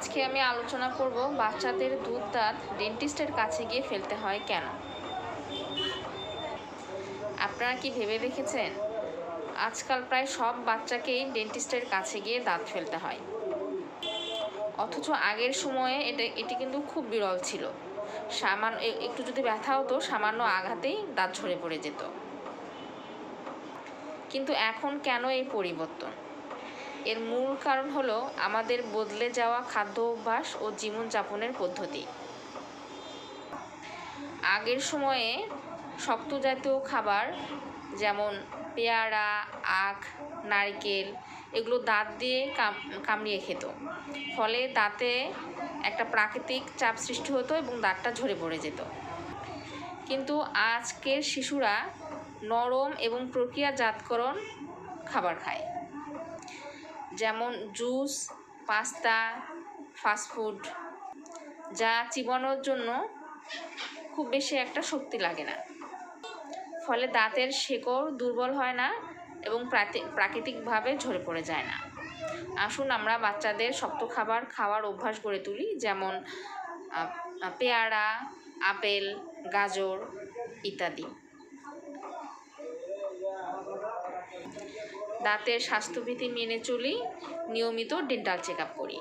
আজকে আমি আলোচনা করব বাচ্চাদের দুধ দাঁত ডেন্টিস্টের কাছে গিয়ে ফেলতে হয় কেন? আপনারা কি ভেবে দেখেছেন? আজকাল প্রায় সব বাচ্চাকেই ডেন্টিস্টের কাছে গিয়ে দাঁত ফেলতে হয়। অথচ আগের সময়ে এটা, এটি কিন্তু খুব বিরল ছিল। সামান্য একটু যদি ব্যথা হতো, সামান্য আঘাতেই দাঁত ঝরে পড়ে যেত। কিন্তু এখন কেন এই পরিবর্তন? এর মূল কারণ হলো আমাদের বদলে যাওয়া খাদ্য অভ্যাস ও জীবনযাপনের পদ্ধতি। আগের সময়ে শক্ত জাতীয় খাবার যেমন পেয়ারা, আখ, নারকেল এগুলো দাঁত দিয়ে কামড়িয়ে খেত। ফলে দাঁতে একটা প্রাকৃতিক চাপ সৃষ্টি হতো এবং দাঁতটা ঝরে পড়ে যেত। কিন্তু আজকের শিশুরা নরম এবং প্রক্রিয়াজাতকরণ খাবার খায়। যেমন জুস, পাস্তা ফাস্টফুড যা চিবানোর জন্য খুব বেশি একটা শক্তি লাগে না। ফলে দাঁতের শেকড় দুর্বল হয় না এবং প্রাকৃতিকভাবে ঝরে পড়ে যায় না। আসুন আমরা বাচ্চাদের শক্ত খাবার খাওয়ার অভ্যাস গড়ে তুলি, যেমন পেয়ারা, আপেল, গাজর ইত্যাদি। দাঁতের স্বাস্থ্যবিধি মেনে চলি নিয়মিত ডেন্টাল চেক আপ করি।